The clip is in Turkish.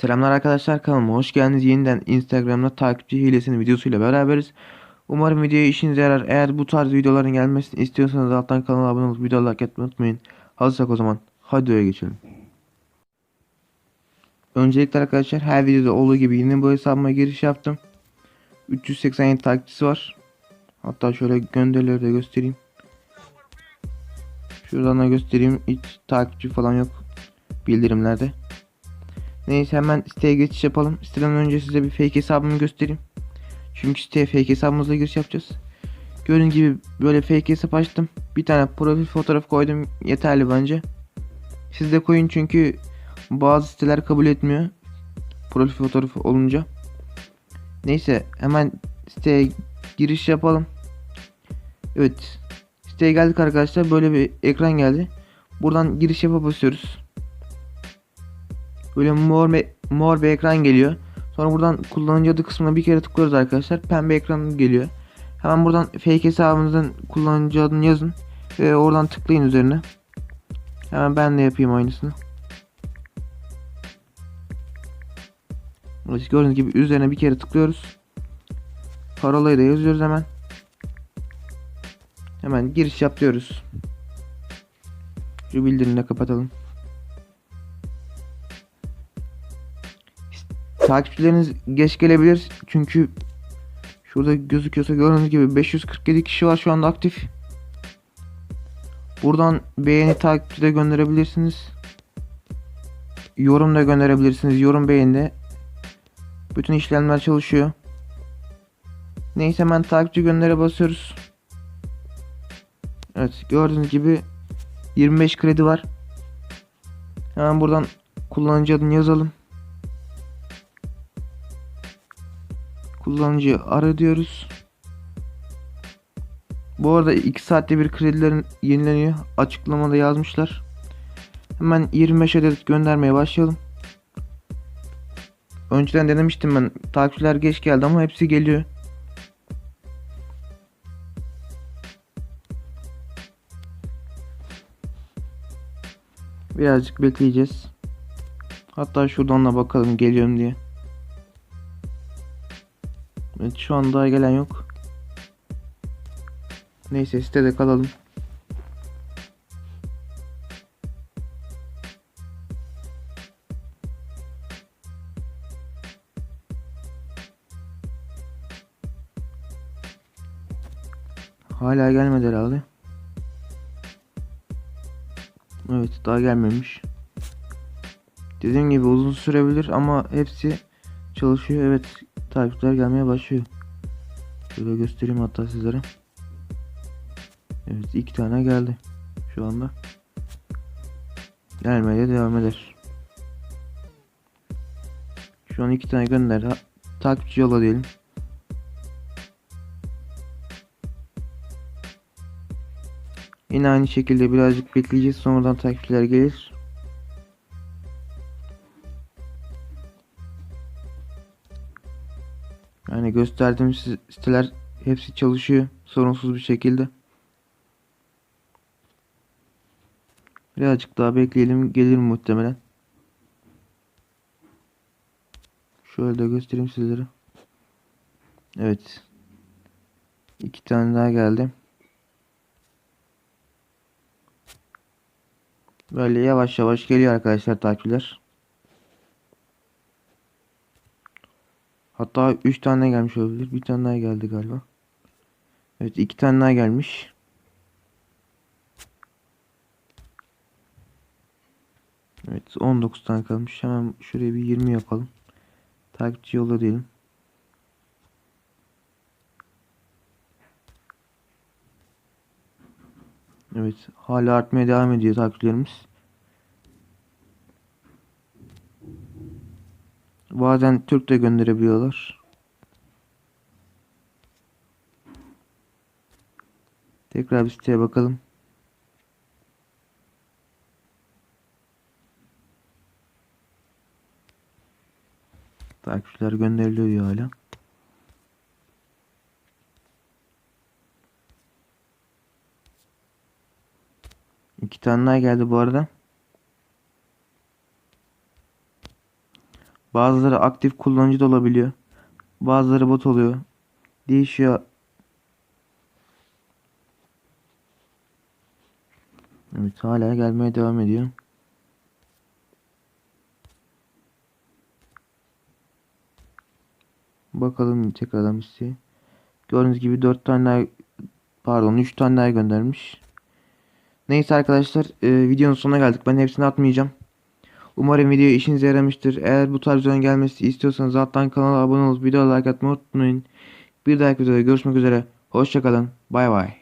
Selamlar arkadaşlar kanalıma hoş geldiniz. Yeniden Instagram'da takipçi hilesinin videosuyla beraberiz. Umarım video işinize yarar. Eğer bu tarz videoların gelmesini istiyorsanız alttan kanala abone olup video like etmeyi unutmayın. Hazırsak o zaman hadi öyle geçelim. Öncelikle arkadaşlar her videoda olduğu gibi yine bu hesabıma giriş yaptım. 387 takipçisi var. Hatta şöyle gönderileri de göstereyim. Şuradan da göstereyim. Hiç takipçi falan yok bildirimlerde. Neyse hemen siteye geçiş yapalım. Siteden önce size bir fake hesabımı göstereyim. Çünkü siteye fake hesabımızla giriş yapacağız. Gördüğünüz gibi böyle fake hesap açtım. Bir tane profil fotoğrafı koydum. Yeterli bence. Siz de koyun çünkü bazı siteler kabul etmiyor. Profil fotoğrafı olunca. Neyse hemen siteye giriş yapalım. Evet. Siteye geldik arkadaşlar. Böyle bir ekran geldi. Buradan giriş yapa basıyoruz. Böyle mor, mor bir ekran geliyor. Sonra buradan kullanıcı adı kısmına bir kere tıklıyoruz arkadaşlar. Pembe ekran geliyor. Hemen buradan fake hesabınızın kullanıcı adını yazın. Ve oradan tıklayın üzerine. Hemen ben de yapayım aynısını. Gördüğünüz gibi üzerine bir kere tıklıyoruz. Parolayı da yazıyoruz hemen. Hemen giriş yap diyoruz. Şu bildirimini de kapatalım. Takipçileriniz geç gelebilir çünkü şurada gözüküyorsa gördüğünüz gibi 547 kişi var şu anda aktif. Buradan beğeni takipçi de gönderebilirsiniz. Yorum da gönderebilirsiniz. Yorum beğeni Bütün işlemler çalışıyor. Neyse hemen takipçi göndere basıyoruz. Evet gördüğünüz gibi 25 kredi var. Hemen buradan kullanıcı adını yazalım. Kullanıcıyı ara diyoruz. Bu arada 2 saatte bir kredilerin yenileniyor. Açıklamada yazmışlar. Hemen 25 adet göndermeye başlayalım. Önceden denemiştim ben. Takipçiler geç geldi ama hepsi geliyor. Birazcık bekleyeceğiz. Hatta şuradan da bakalım geliyorum diye. Evet şu an daha gelen yok. Neyse sitede kalalım. Hala gelmedi herhalde. Evet daha gelmemiş. Dediğim gibi uzun sürebilir ama hepsi çalışıyor. Evet takipçiler gelmeye başlıyor. Şöyle göstereyim hatta sizlere. Evet iki tane geldi şu anda. Gelmeye devam eder. Şu an iki tane gönderdi. Ha, Takipçi yola diyelim. Yine aynı şekilde birazcık bekleyeceğiz. Sonradan takipçiler gelir. Yani gösterdiğim si- siteler hepsi çalışıyor sorunsuz bir şekilde. Birazcık daha bekleyelim gelir muhtemelen. Şöyle de göstereyim sizlere. Evet. İki tane daha geldi. Böyle yavaş yavaş geliyor arkadaşlar takipçiler. Hatta 3 tane gelmiş olabilir. Bir tane daha geldi galiba. Evet iki tane daha gelmiş. Evet 19 tane kalmış. Hemen şuraya bir 20 yapalım. Takipçi yolla diyelim. Evet hala artmaya devam ediyor takipçilerimiz. Bazen Türk de gönderebiliyorlar. Tekrar bir siteye bakalım. Takipçiler gönderiliyor hala. İki tane daha geldi bu arada. Bazıları aktif kullanıcı da olabiliyor. Bazıları bot oluyor. Değişiyor. Evet hala gelmeye devam ediyor. Bakalım tekrardan isteği. Gördüğünüz gibi 4 tane pardon 3 tane göndermiş. Neyse arkadaşlar e, videonun sonuna geldik. Ben hepsini atmayacağım. Umarım video işinize yaramıştır. Eğer bu tarz videonun gelmesi istiyorsanız alttan kanala abone olup videoya like atmayı unutmayın. Bir dahaki videoda görüşmek üzere. Hoşçakalın. Bay bay.